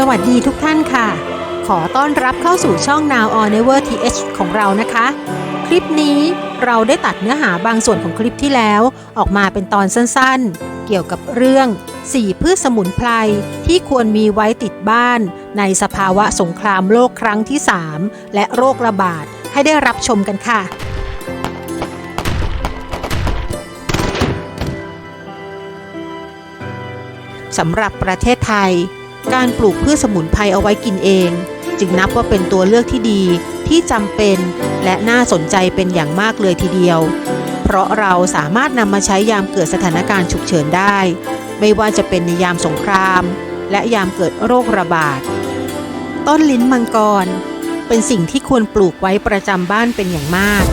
สวัสดีทุกท่านค่ะ ขอต้อนรับเข้าสู่ช่อง Now or Never TH ของเรานะคะ คลิปนี้เราได้ตัดเนื้อหาบางส่วนของคลิปที่แล้ว ออกมาเป็นตอนสั้นๆ เกี่ยวกับเรื่อง 4 พืชสมุนไพรที่ควรมีไว้ติดบ้าน ในสภาวะสงครามโลกครั้งที่ 3 และโรคระบาดให้ได้รับชมกันค่ะสำหรับประเทศไทย การปลูกพืชสมุนไพรเอาไว้กินเอง จึงนับว่าเป็นตัวเลือกที่ดีที่จำเป็นและน่าสนใจเป็นอย่างมากเลยทีเดียว เพราะเราสามารถนำมาใช้ยามเกิดสถานการณ์ฉุกเฉินได้ ไม่ว่าจะเป็นในยามสงคราม และยามเกิดโรคระบาด ต้นลิ้นมังกร เป็นสิ่งที่ควรปลูกไว้ประจำบ้านเป็นอย่างมาก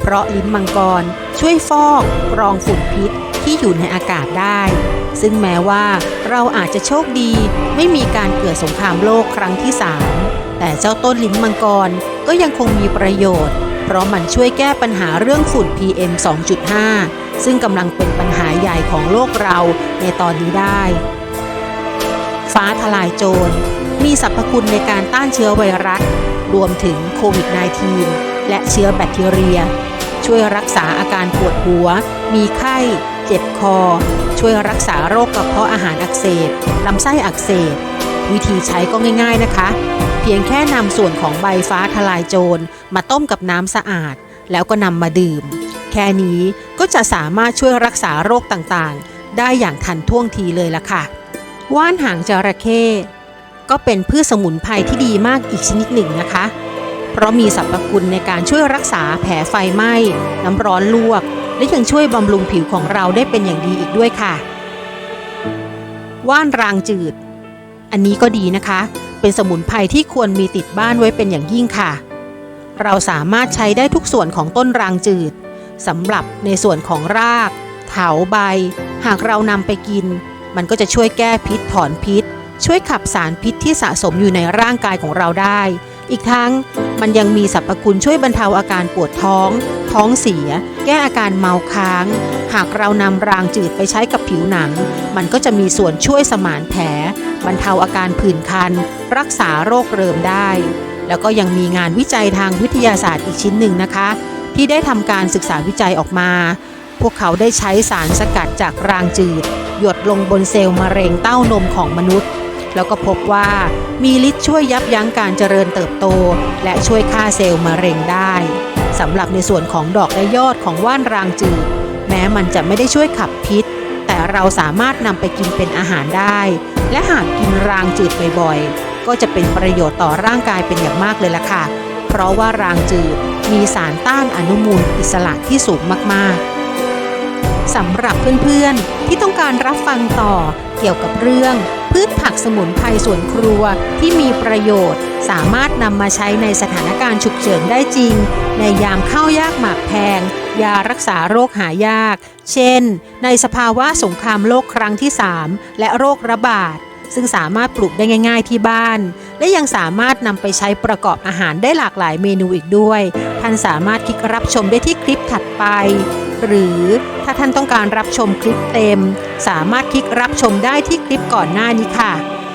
เพราะลิ้นมังกรช่วยฟอกกรองฝุ่นพิษ ที่อยู่ในอากาศได้ ซึ่งแม้ว่าเราอาจจะโชคดีไม่มีการเกิดสงครามโลกครั้งที่ 3 แต่เจ้าต้นลิ้นมังกรก็ยังคงมีประโยชน์ เพราะมันช่วยแก้ปัญหาเรื่องฝุ่น PM 2.5 ซึ่งกำลังเป็นปัญหาใหญ่ของโลกเราในตอนนี้ได้ ฟ้าทลายโจร มีสรรพคุณในการต้านเชื้อไวรัส รวมถึงโควิด -19 และเชื้อแบคทีเรีย ช่วยรักษาอาการปวดหัว มีไข้ เจ็บคอ ช่วยรักษาโรคกระเพาะอาหารอักเสบลำไส้อักเสบ วิธีใช้ก็ง่าย ๆนะคะ เพียงแค่นำส่วนของใบฟ้าทลายโจร มาต้มกับน้ำสะอาด แล้วก็นำมาดื่ม แค่นี้ก็จะสามารถช่วยรักษาโรคต่างๆ ได้อย่างทันท่วงทีเลยละค่ะ ว่านหางจระเข้ก็เป็นพืชสมุนไพรที่ดีมากอีกชนิดหนึ่งนะคะ เพราะมีสรรพคุณในการช่วยรักษาแผลไฟไหม้ น้ำร้อนลวก และยังช่วยบำรุงผิวของเราได้เป็นอย่างดีอีกด้วยค่ะ ว่านรางจืด อันนี้ก็ดีนะคะ เป็นสมุนไพรที่ควรมีติดบ้านไว้เป็นอย่างยิ่งค่ะ เราสามารถใช้ได้ทุกส่วนของต้นรางจืดสำหรับในส่วนของราก เถาใบ หากเรานำไปกิน มันก็จะช่วยแก้พิษถอนพิษ ช่วยขับสารพิษที่สะสมอยู่ในร่างกายของเราได้ อีกทั้งมันยังมีสรรพคุณช่วยบรรเทาอาการปวดท้อง ท้องเสีย แก้อาการเมาค้าง หากเรานำรางจืดไปใช้กับผิวหนัง มันก็จะมีส่วนช่วยสมานแผล บรรเทาอาการผื่นคัน รักษาโรคเริมได้ แล้วก็ยังมีงานวิจัยทางวิทยาศาสตร์อีกชิ้นหนึ่งนะคะ ที่ได้ทำการศึกษาวิจัยออกมา พวกเขาได้ใช้สารสกัดจากรางจืด หยดลงบนเซลล์มะเร็งเต้านมของมนุษย์ แล้วก็พบว่ามีฤทธิ์ช่วยยับยั้งการเจริญเติบโต และช่วยฆ่าเซลล์มะเร็งได้สำหรับในส่วนของดอกและยอดของว่านรางจืด แม้มันจะไม่ได้ช่วยขับพิษ แต่เราสามารถนำไปกินเป็นอาหารได้ และหากกินรางจืดบ่อยๆ ก็จะเป็นประโยชน์ต่อร่างกายเป็นอย่างมากเลยล่ะค่ะ เพราะว่ารางจืดมีสารต้านอนุมูลอิสระที่สูงมากๆ สำหรับเพื่อนๆ ที่ต้องการรับฟังต่อเกี่ยวกับเรื่อง พืชผักสมุนไพรสวนครัวที่มีประโยชน์ สามารถนำมาใช้ในสถานการณ์ฉุกเฉินได้จริง ในยามข้าวยากหมากแพง ยารักษาโรคหายาก เช่น ในสภาวะสงครามโลกครั้งที่ 3 และโรคระบาดซึ่งสามารถปลูกได้ง่ายๆที่บ้าน และยังสามารถนำไปใช้ประกอบอาหารได้หลากหลายเมนูอีกด้วย ท่านสามารถคลิกรับชมได้ที่คลิปถัดไป หรือถ้าท่านต้องการรับชมคลิปเต็ม สามารถคลิกรับชมได้ที่คลิปก่อนหน้านี้ค่ะ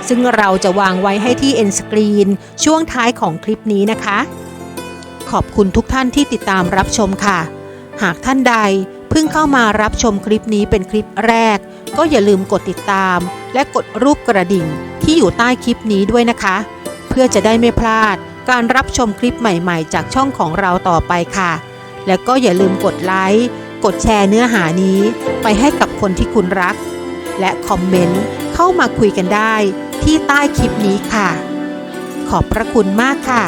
ซึ่งเราจะวางไว้ให้ที่ end screen ช่วงท้ายของคลิปนี้นะคะ ขอบคุณทุกท่านที่ติดตามรับชมค่ะ หากท่านใดเพิ่งเข้ามารับชมคลิปนี้เป็นคลิปแรก ก็อย่าลืมกดติดตาม และกดรูปกระดิ่งที่อยู่ใต้คลิปนี้ด้วยนะคะ เพื่อจะได้ไม่พลาดการรับชมคลิปใหม่ ๆ จากช่องของเราต่อไปค่ะ และก็อย่าลืมกดไลค์ กดแชร์เนื้อหานี้ไปให้กับคนที่คุณรัก และคอมเมนต์เข้ามาคุยกันได้ที่ใต้คลิปนี้ค่ะ ขอบพระคุณมากค่ะ